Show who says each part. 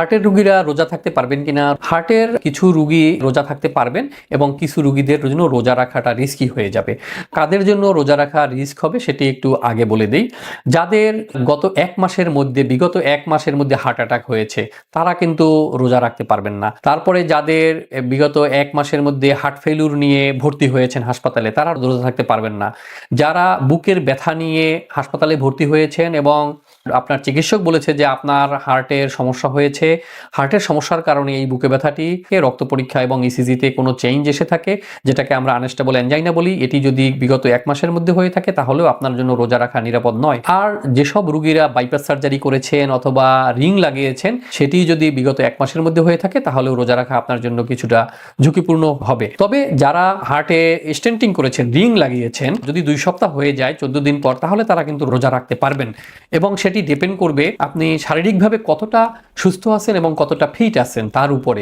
Speaker 1: হার্টের রুগীরা রোজা থাকতে পারবেন কিনা? হার্টের কিছু রুগী রোজা থাকতে পারবেন এবং কিছু রুগীদের জন্য রোজা রাখাটা রিস্কি হয়ে যাবে। কাদের জন্য রোজা রাখা রিস্ক হবে সেটি একটু আগে বলে দেই। যাদের গত এক মাসের মধ্যে, বিগত এক মাসের মধ্যে হার্ট অ্যাটাক হয়েছে, তারা কিন্তু রোজা রাখতে পারবেন না। তারপরে যাদের বিগত এক মাসের মধ্যে হার্ট ফেলুর নিয়ে ভর্তি হয়েছেন হাসপাতালে, তারা রোজা থাকতে পারবেন না। যারা বুকের ব্যথা নিয়ে হাসপাতালে ভর্তি হয়েছেন এবং আপনার চিকিৎসক বলেছে যে আপনার হার্টের সমস্যা হয়েছে। হার্টের সমস্যার কারণে এই বুকে ব্যথাটিকে রক্ত পরীক্ষা এবং ইসিজিতে কোনো চেঞ্জ এসে থাকে, যেটাকে আমরা আনস্টেবল অ্যাঞ্জাইনা বলি। এটি যদি বিগত এক মাসের মধ্যে হয়ে থাকে, তাহলেও আপনার জন্য রোজা রাখা নিরাপদ নয়। আর যেসব রুগীরা বাইপাস সার্জারি করেছেন অথবা রিং লাগিয়েছেন, সেটি যদি বিগত এক মাসের মধ্যে হয়ে থাকে, তাহলেও রোজা রাখা আপনার জন্য কিছুটা ঝুঁকিপূর্ণ হবে। তবে যারা হার্টে স্টেন্টিং করেছেন রিং লাগিয়েছেন, যদি দুই সপ্তাহ হয়ে যায়, চোদ্দ দিন পর, তাহলে তারা কিন্তু রোজা রাখতে পারবেন। এবং সেটি ডিপেন্ড করবে আপনি শারীরিকভাবে কতটা সুস্থ আছেন এবং কতটা ফিট আছেন তার উপরে।